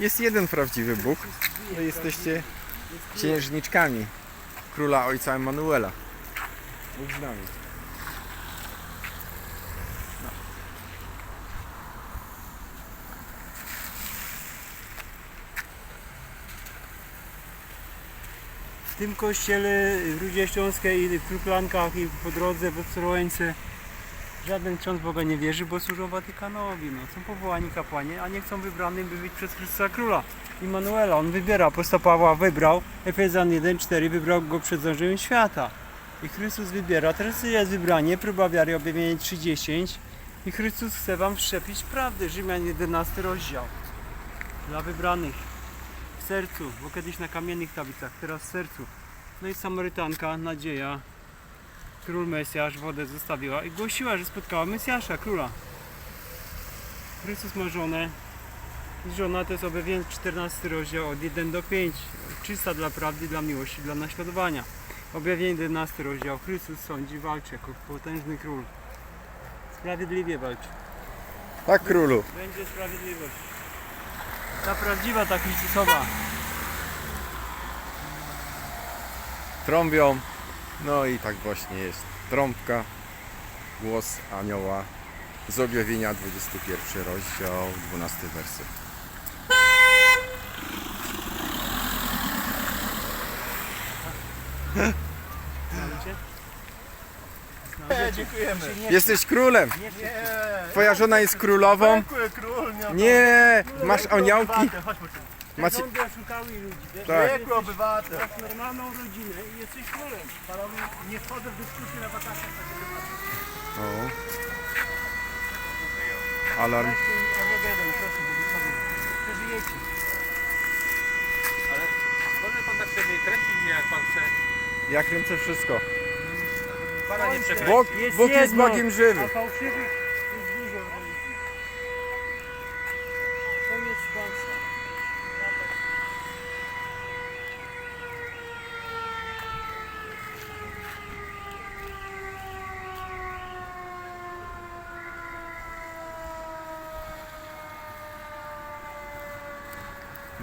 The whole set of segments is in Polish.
Jest jeden prawdziwy Bóg. No jesteście księżniczkami króla ojca Emanuela. Bóg z nami. W tym kościele w Rudzie Śląskiej i w Kruplankach i po drodze w Ostrołęce żaden ksiądz Boga nie wierzy, bo służą Watykanowi. No, są powołani kapłani, a nie chcą wybranym by być przez Chrystusa Króla. Immanuela, on wybiera, apostoł Pawła wybrał, Efezjan 1,4 wybrał go przed zdążeniem świata. I Chrystus wybiera, teraz jest wybranie, próba wiary, objawienie 3,10 i Chrystus chce wam wszczepić prawdę, Rzymian 11 rozdział. Dla wybranych w sercu, bo kiedyś na kamiennych tablicach, teraz w sercu. No i Samarytanka, nadzieja, król Mesjasz wodę zostawiła i głosiła, że spotkała Mesjasza, króla. Chrystus ma żonę. I Żona to jest objawienie 14 rozdział od 1 do 5. Czysta dla prawdy, dla miłości, dla naśladowania. Objawienie 11 rozdział. Chrystus sądzi, walczy jako potężny król. Sprawiedliwie walczy. Tak królu. Będzie sprawiedliwość. Ta prawdziwa, ta Chrystusowa. Trąbią. No i tak właśnie jest. Trąbka. Głos anioła. Z objawienia 21 rozdział, 12 werset. Nie, dziękujemy. Jesteś królem. Nie, Twoja żona jest królową. dziękuję król. Nie, Nie, masz aniołki. obywatel, Chodź, chodź. Te Macie- rządy oszukały ludzi. Tak. Dziękuję, obywatel. Masz normalną rodzinę i jesteś królem. Panowie, nie wchodzę w dyskusję na wakacjach. O. Alarm. Przeżyjecie. Ale może pan tak sobie kręcić mnie jak pan chce. Ja kręcę wszystko. Pana nie przekręci. Bóg, jest jedno, Bogiem żywym. A fałszywych jest dużo. To jest kłamstwo.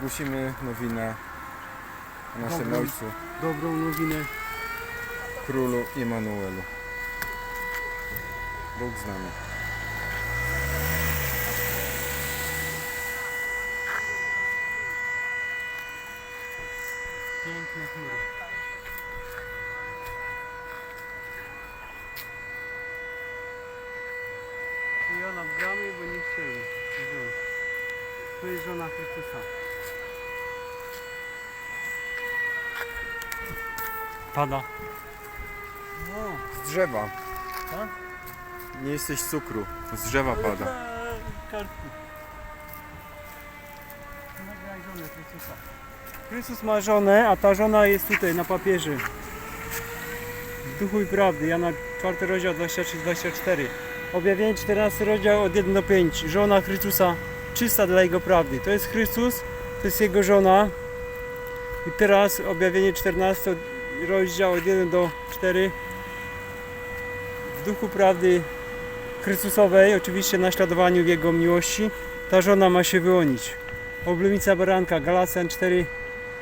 Głosimy nowinę o naszym Dobrą. ojcu, Dobrą nowinę. królu Emanuelu. Bóg z nami. Piękne chmury. I ona w bramie, bo nie chcieli. Jest żona Chrystusa. Pada. No, Z drzewa. tak? Nie jesteś cukru. Z drzewa pada. Kartki. Nagraj żonę Chrystusa. Chrystus ma żonę, a ta żona jest tutaj na papierze. W duchu i prawdy. Jana 4 rozdział 23-24. Objawienie 14 rozdział od 1 do 5. Żona Chrystusa czysta dla Jego prawdy. To jest Chrystus, to jest Jego żona. I teraz objawienie 14 rozdział od 1 do 4. W duchu prawdy Chrystusowej, oczywiście naśladowaniu Jego miłości, ta żona ma się wyłonić. Oblumica baranka, Galacjan 4,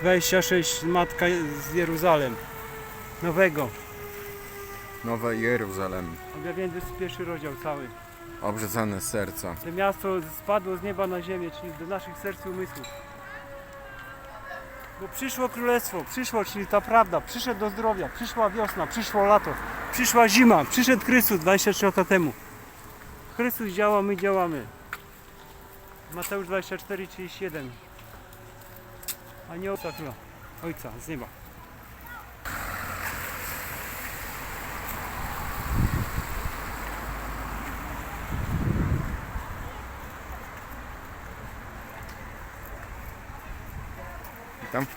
26, matka z Jeruzalem. Nowego. Nowe Jeruzalem. Objawienie 21 rozdział cały. Obrzezane serca. To miasto spadło z nieba na ziemię, czyli do naszych serc i umysłów. Bo przyszło królestwo, przyszło, czyli ta prawda, przyszedł do zdrowia, przyszła wiosna, przyszło lato, przyszła zima, przyszedł Chrystus 23 lata temu. Chrystus działa, my działamy. Mateusz 24, 31. Anioła króla, Ojca z nieba. там.